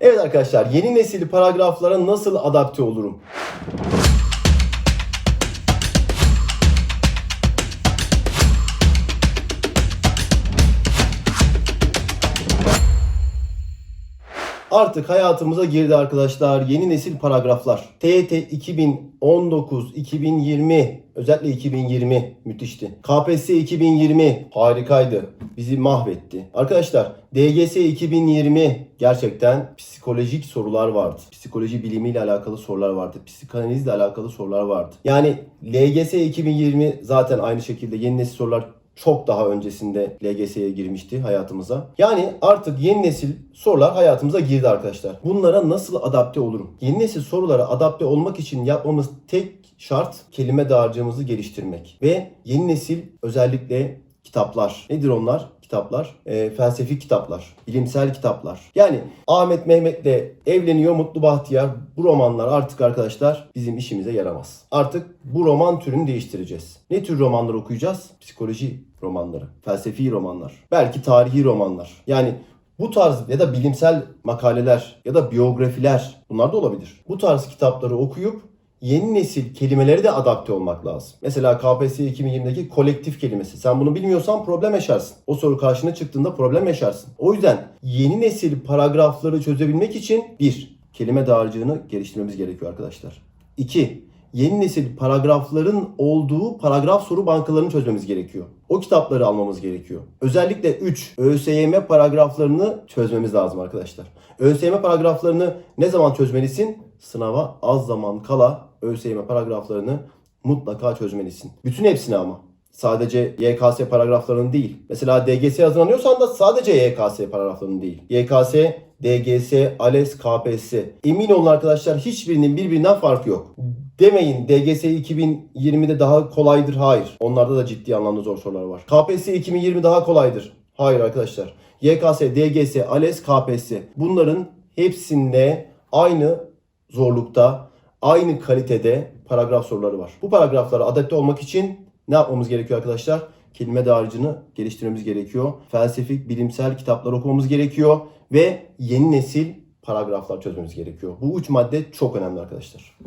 Evet arkadaşlar yeni nesil paragraflara nasıl adapte olurum? Artık hayatımıza girdi arkadaşlar yeni nesil paragraflar. TYT 2019, 2020, özellikle 2020 müthişti. KPSS 2020 harikaydı. Bizi mahvetti. Arkadaşlar DGS 2020 gerçekten psikolojik sorular vardı. Psikoloji bilimiyle alakalı sorular vardı. Psikanalizle alakalı sorular vardı. Yani LGS 2020 zaten aynı şekilde yeni nesil sorular çok daha öncesinde LGS'ye girmişti hayatımıza. Yani artık yeni nesil sorular hayatımıza girdi arkadaşlar. Bunlara nasıl adapte olurum? Yeni nesil sorulara adapte olmak için yapmamız tek şart kelime dağarcığımızı geliştirmek. Ve yeni nesil özellikle kitaplar. Nedir onlar? Kitaplar, e, felsefi kitaplar, bilimsel kitaplar. Yani Ahmet Mehmet'le evleniyor Mutlu Bahtiyar. Bu romanlar artık arkadaşlar bizim işimize yaramaz. Artık bu roman türünü değiştireceğiz. Ne tür romanlar okuyacağız? Psikoloji romanları, felsefi romanlar, belki tarihi romanlar. Yani bu tarz ya da bilimsel makaleler ya da biyografiler bunlar da olabilir. Bu tarz kitapları okuyup yeni nesil kelimeleri de adapte olmak lazım. Mesela KPSS 2020'deki kolektif kelimesi. Sen bunu bilmiyorsan problem yaşarsın. O soru karşına çıktığında problem yaşarsın. O yüzden yeni nesil paragrafları çözebilmek için bir, kelime dağarcığını geliştirmemiz gerekiyor arkadaşlar. İki, yeni nesil paragrafların olduğu paragraf soru bankalarını çözmemiz gerekiyor. O kitapları almamız gerekiyor. Özellikle 3 ÖSYM paragraflarını çözmemiz lazım arkadaşlar. ÖSYM paragraflarını ne zaman çözmelisin? Sınava az zaman kala ÖSYM paragraflarını mutlaka çözmelisin. Bütün hepsini ama. Sadece YKS paragraflarının değil. Mesela DGS hazırlanıyorsan da sadece YKS paragraflarının değil. YKS, DGS, ALES, KPSS. Emin olun arkadaşlar hiçbirinin birbirinden farkı yok. Demeyin DGS 2020'de daha kolaydır. Hayır. Onlarda da ciddi anlamda zor sorular var. KPSS 2020 daha kolaydır. Hayır arkadaşlar. YKS, DGS, ALES, KPSS. Bunların hepsinde aynı zorlukta, aynı kalitede paragraf soruları var. Bu paragraflara adapte olmak için ne yapmamız gerekiyor arkadaşlar? Kelime dağarcığını geliştirmemiz gerekiyor. Felsefik, bilimsel kitaplar okumamız gerekiyor. Ve yeni nesil paragraflar çözmemiz gerekiyor. Bu üç madde çok önemli arkadaşlar.